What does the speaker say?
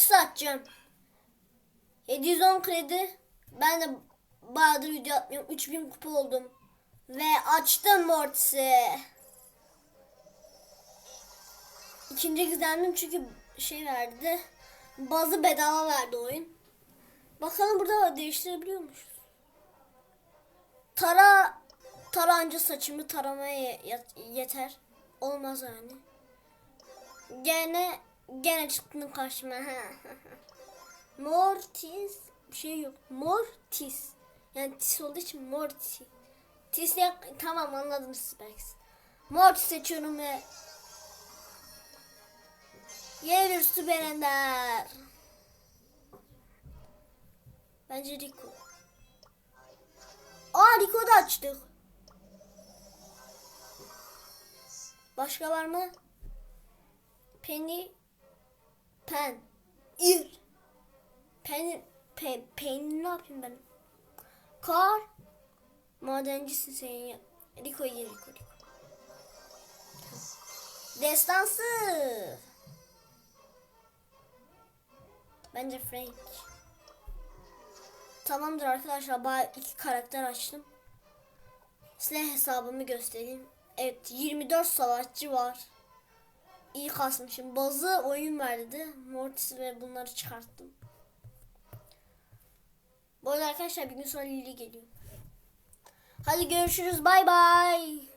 birlikte Mortis atacağım. 710 kredi. Ben de bayağıdır video atmıyorum. 3000 kupa oldum. Ve açtım Mortis'i. İkinci gizemlim çünkü şey verdi. Bazı bedava verdi oyun. Bakalım burada değiştirebiliyormuşuz. Tara taranca saçımı taramaya ye- yet- yeter. Olmaz yani. Gene gene çıktın karşıma. Mortis bir şey yok. Mortis. Yani tis olduğu için Mortis. Tis ya tamam anladım siz belki. Seçiyorum ve Yer üstü berender. Bence Rico. Aa Rico da açtık. Başka var mı? Penny Pen İr Pen Pen Pen ne yapayım ben? Kar Madencisin sen ya. Rico ye Rico Rico. Destansı. Bence Frank. Tamamdır arkadaşlar. Ben iki karakter açtım. Size hesabımı göstereyim. Evet 24 savaşçı var. İyi kasmışım. Bazı oyun verdi. Mortis ve bunları çıkarttım. Bu arkadaşlar bir gün sonra Lili geliyor. Hadi görüşürüz. Bay bay.